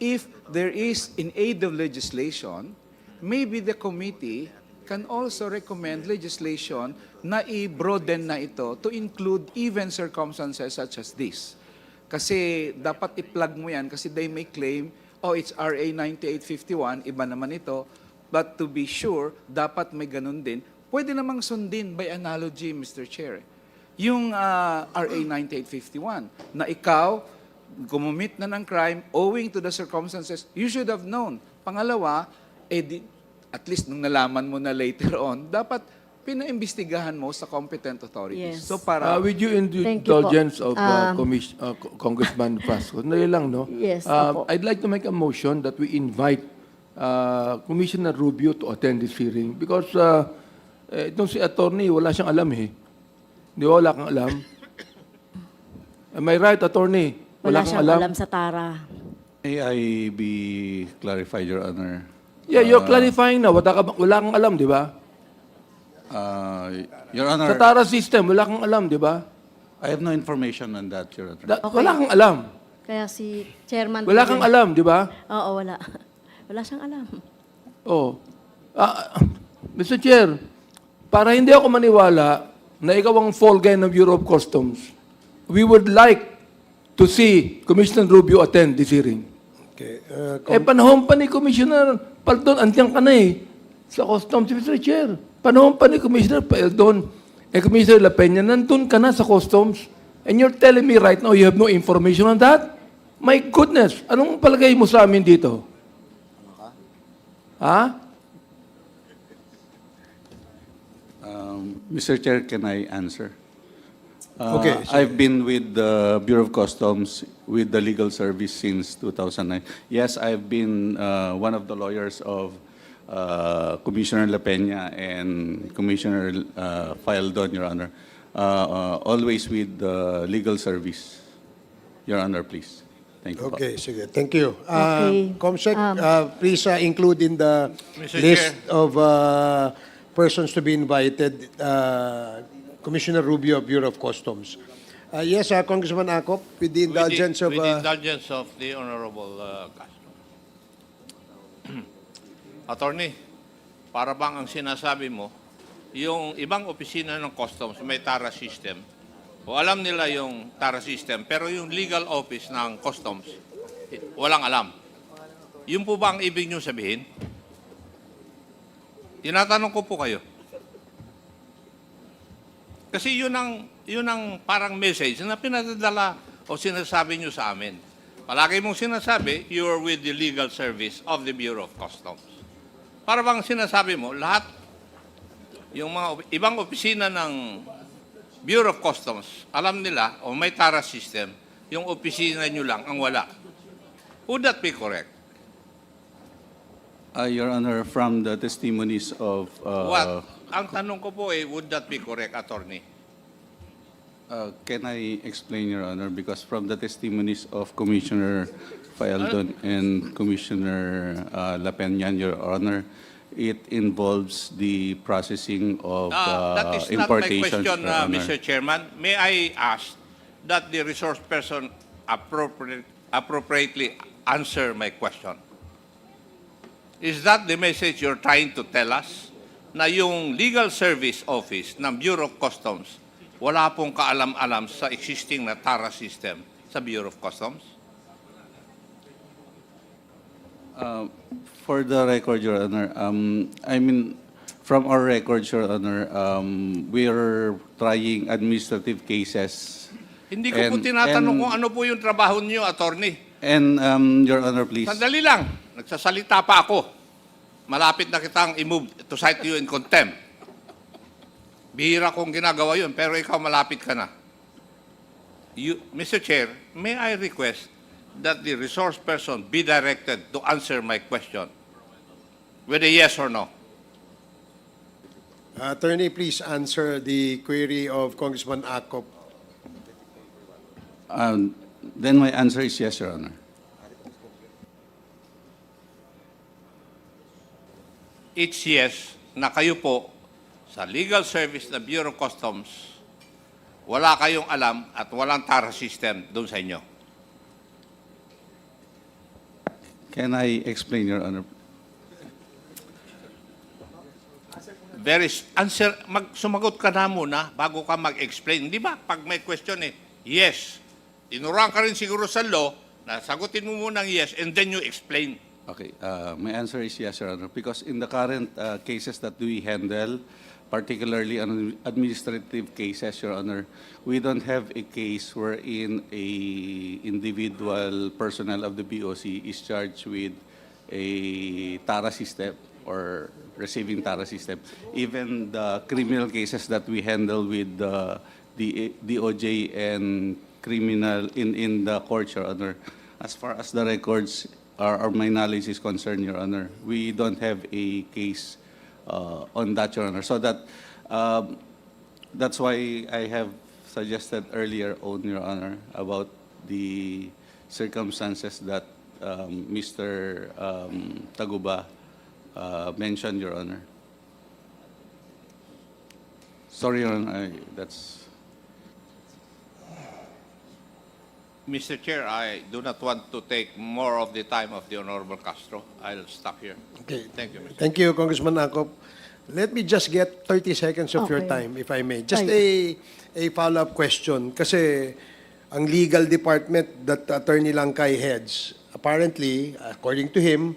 if there is in aid of legislation, maybe the committee can also recommend legislation na i-broaden na ito to include even circumstances such as this. Kasi dapat i-plug mo yan kasi they may claim, oh, it's RA 9851, iba naman ito. But to be sure, dapat may ganun din. Pwede namang sundin by analogy, Mr. Chair. Yung ah, RA 9851, na ikaw, gumamit na ng crime owing to the circumstances you should have known. Pangalawa, eh, di, at least nung nalaman mo na later on, dapat pinaimbestigahan mo sa competent authorities. Yes. So para Uh, with you indulgence of uh, Um, uh, Co- Congressman Pasco, na lang, no? Yes, Uh. I'd like to make a motion that we invite uh, Commissioner Rubio to attend this hearing because uh, eh, itong si attorney, wala siyang alam eh. Di wala kang alam? Am I right, attorney? Wala kang siyang alam. sa Tara. May I be clarified, Your Honor? Yeah, you're clarifying na. Wala, ka, wala kang alam, di ba? Uh, Your Sa Honor, Tara system, wala kang alam, di ba? I have no information on that, Your Honor. Da- Okay. Wala kang alam. Kaya si Chairman... Wala kang alam, di ba? Oo, wala. Wala siyang alam. Oh. Ah, Mr. Chair, para hindi ako maniwala na ikaw ang fall guy ng Bureau of Customs, we would like to see Commissioner Rubio attend this hearing. Okay. Uh, eh, panahon pa ni Commissioner Paldon, andiyan ka na eh, sa Customs, Mr. Chair. Panahon pa ni Commissioner Paldon, eh, Commissioner La Peña, nandun ka na sa Customs, and you're telling me right now you have no information on that? My goodness, anong palagay mo sa amin dito? Ha? Um, Mr. Chair, can I answer? Uh, Okay, I've been with the Bureau of Customs with the legal service since 2009. Yes, I've been uh, one of the lawyers of uh, Commissioner La Peña and Commissioner uh, Faldon, Your Honor. Uh, uh, always with the legal service. Your Honor, please. Thank you. po. Okay, sige. Thank you. Uh, Okay. Comsec, Um, uh, please uh, include in the Mr. list Chair. of uh, persons to be invited, uh, Commissioner Rubio of Bureau of Customs. Uh, yes, uh, Congressman Akop, with the With the- indulgence of... With the uh, indulgence of the Honorable uh, Castro. Attorney, para bang ang sinasabi mo, yung ibang opisina ng customs may TARA system, o alam nila yung TARA system, pero yung legal office ng customs, walang alam. Yun po ba ang ibig nyo sabihin? Tinatanong ko po kayo. Kasi yun ang, yun ang parang message na pinadadala o sinasabi nyo sa amin. Palagi mong sinasabi, you are with the legal service of the Bureau of Customs. Para bang sinasabi mo, lahat, yung mga ibang opisina ng Bureau of Customs, alam nila, o may TARA system, yung opisina nyo lang ang wala. Would that be correct? Uh, Your Honor, from the testimonies of uh, What? Ang tanong ko po eh, would that be correct, attorney? Uh, Can I explain, Your Honor? Because from the testimonies of Commissioner Fayaldon and Commissioner uh, La Peña, Your Honor, it involves the processing of that uh, is not my question, uh. Mr. Chairman. May I ask that the resource person appropriate, appropriately answer my question? Is that the message you're trying to tell us? Na yung legal service office ng Bureau of Customs, wala pong kaalam-alam sa existing na TARA system sa Bureau of Customs? Uh, For the record, Your Honor, um, I mean, from our records, Your Honor, um, we are trying administrative cases. Hindi ko po And- tinatanong and- kung ano po yung trabaho niyo, attorney. And, um, Your Honor, please. Sandali lang. Nagsasalita pa ako. Malapit na kitang i-move to cite you in contempt. Bihira kong ginagawa yun, pero ikaw malapit ka na. You, Mr. Chair, may I request that the resource person be directed to answer my question with a yes or no? Attorney, please answer the query of Congressman Akop. Um, Then my answer is yes, Your Honor. It's yes na kayo po sa legal service ng Bureau of Customs, wala kayong alam at walang TARA system doon sa inyo. Can I explain, Your Honor? Very answer, mag, sumagot ka na muna bago ka mag-explain. Di ba? Pag may question eh, yes. Tinuruan ka rin siguro sa law na sagutin mo muna ang yes and then you explain. Okay, uh, my answer is yes, Your Honor, because in the current uh, cases that we handle, particularly on administrative cases, Your Honor, we don't have a case wherein a individual personnel of the BOC is charged with a TARA system or receiving TARA system. Even the criminal cases that we handle with the DOJ and criminal in in the court, Your Honor, as far as the records or, or my knowledge is concerned, Your Honor, we don't have a case uh, on that, Your Honor. So that um, that's why I have suggested earlier on, Your Honor, about the circumstances that um, Mr. Um, Taguba uh, mentioned, Your Honor. Sorry, Your Honor, I, that's. Mr. Chair, I do not want to take more of the time of the Honorable Castro. I'll stop here. Okay. Thank you, Mr. Thank you, Congressman Akop. Let me just get 30 seconds of your Okay. time, if I may. Just a, a follow-up question. Kasi ang legal department that Attorney Langkay heads, apparently, according to him,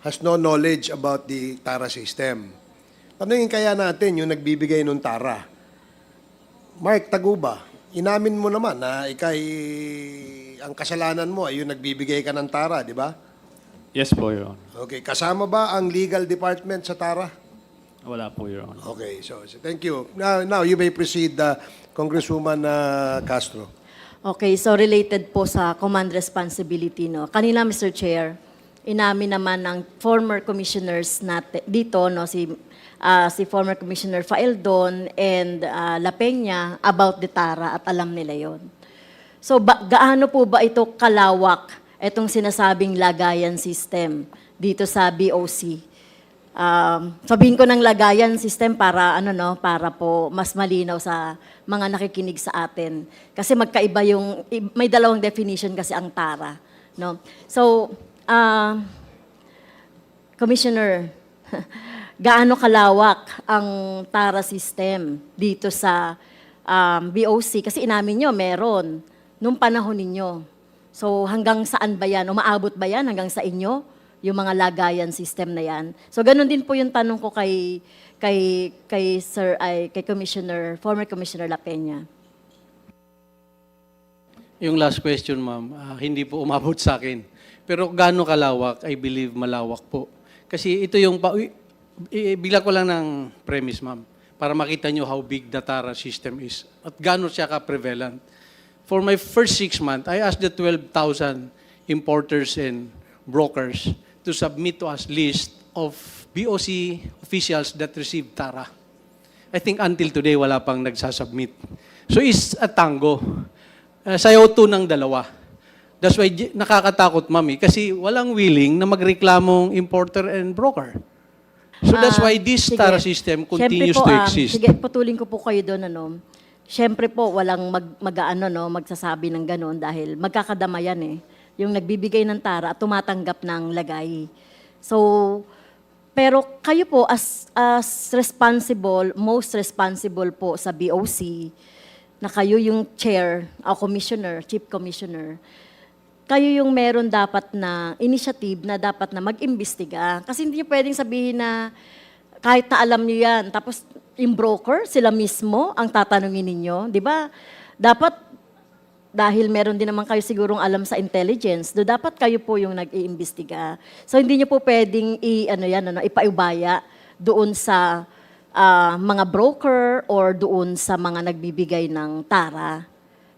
has no knowledge about the TARA system. Tanungin kaya natin yung nagbibigay ng TARA. Mark Taguba, inamin mo naman na ikay ang kasalanan mo ay yung nagbibigay ka ng TARA, di ba? Yes po, Your Honor. Okay, kasama ba ang legal department sa TARA? Wala po, Your Honor. Okay, so, so thank you. Now, now you may proceed, uh, Congresswoman uh, Castro. Okay, so related po sa command responsibility, no. Kanina, Mr. Chair, inamin naman ng former commissioners natin dito, no, si ah, si former Commissioner Faeldon and ah, La Peña about the TARA at alam nila yon. So ba- gaano po ba ito kalawak itong sinasabing lagayan system dito sa BOC? Um, sabihin ko ng lagayan system para ano no, para po mas malinaw sa mga nakikinig sa atin. Kasi magkaiba yung may dalawang definition kasi ang TARA, no. So, ah, Commissioner, gaano kalawak ang TARA system dito sa um, BOC? Kasi inamin nyo, meron. Nung panahon ninyo. So hanggang saan ba yan? Umaabot ba yan hanggang sa inyo? Yung mga lagayan system na yan. So ganun din po yung tanong ko kay kay kay Sir ay kay Commissioner former Commissioner La Peña. Yung last question, ma'am, ah, hindi po umabot sa akin. Pero gaano kalawak, I believe malawak po. Kasi ito yung, bigla ko lang ng premise, ma'am, para makita nyo how big the TARA system is at gaano siya ka-prevalent. For my first six months, I asked the 12,000 importers and brokers to submit to us list of BOC officials that received TARA. I think until today, wala pang nagsasubmit. So it's a tango. Uh, sayaw to ng dalawa. That's why nakakatakot, mami, kasi walang willing na magreklamong importer and broker. So that's Ah, why this sige. TARA system continues po, to ah, exist. sige, putulin ko po kayo doon, ano. Siyempre po, walang mag, mag-ano, no, magsasabi ng gano'n dahil magkakadamayan eh. Yung nagbibigay ng tara at tumatanggap ng lagay. So, pero kayo po as, as responsible, most responsible po sa BOC, na kayo yung chair, o commissioner, chief commissioner, kayo yung meron dapat na initiative na dapat na mag-imbestiga. Kasi hindi nyo pwedeng sabihin na kahit na alam nyo yan, tapos yung broker, sila mismo ang tatanungin ninyo. Di ba? Dapat, dahil meron din naman kayo sigurong alam sa intelligence, do dapat kayo po yung nag-iimbestiga. So hindi nyo po pwedeng i, ano yan, ano, ipaubaya doon sa ah, mga broker or doon sa mga nagbibigay ng tara.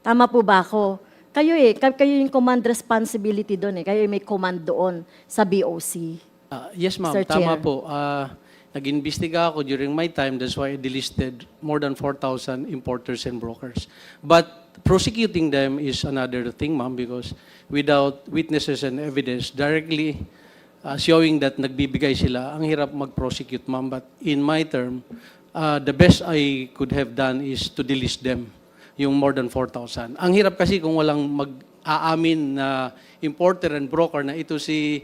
Tama po ba ako? Kayo eh, kay- kayo yung command responsibility doon eh. Kayo yung may command doon sa BOC. Ah, yes, ma'am. Sir Tama Chair. po. Ah, nag-imbestiga ako during my time. That's why I delisted more than 4,000 importers and brokers. But prosecuting them is another thing, ma'am, because without witnesses and evidence directly ah, showing that nagbibigay sila, ang hirap mag-prosecute, ma'am. But in my term, ah, the best I could have done is to delist them, yung more than 4,000. Ang hirap kasi kung walang mag aamin na importer and broker na ito si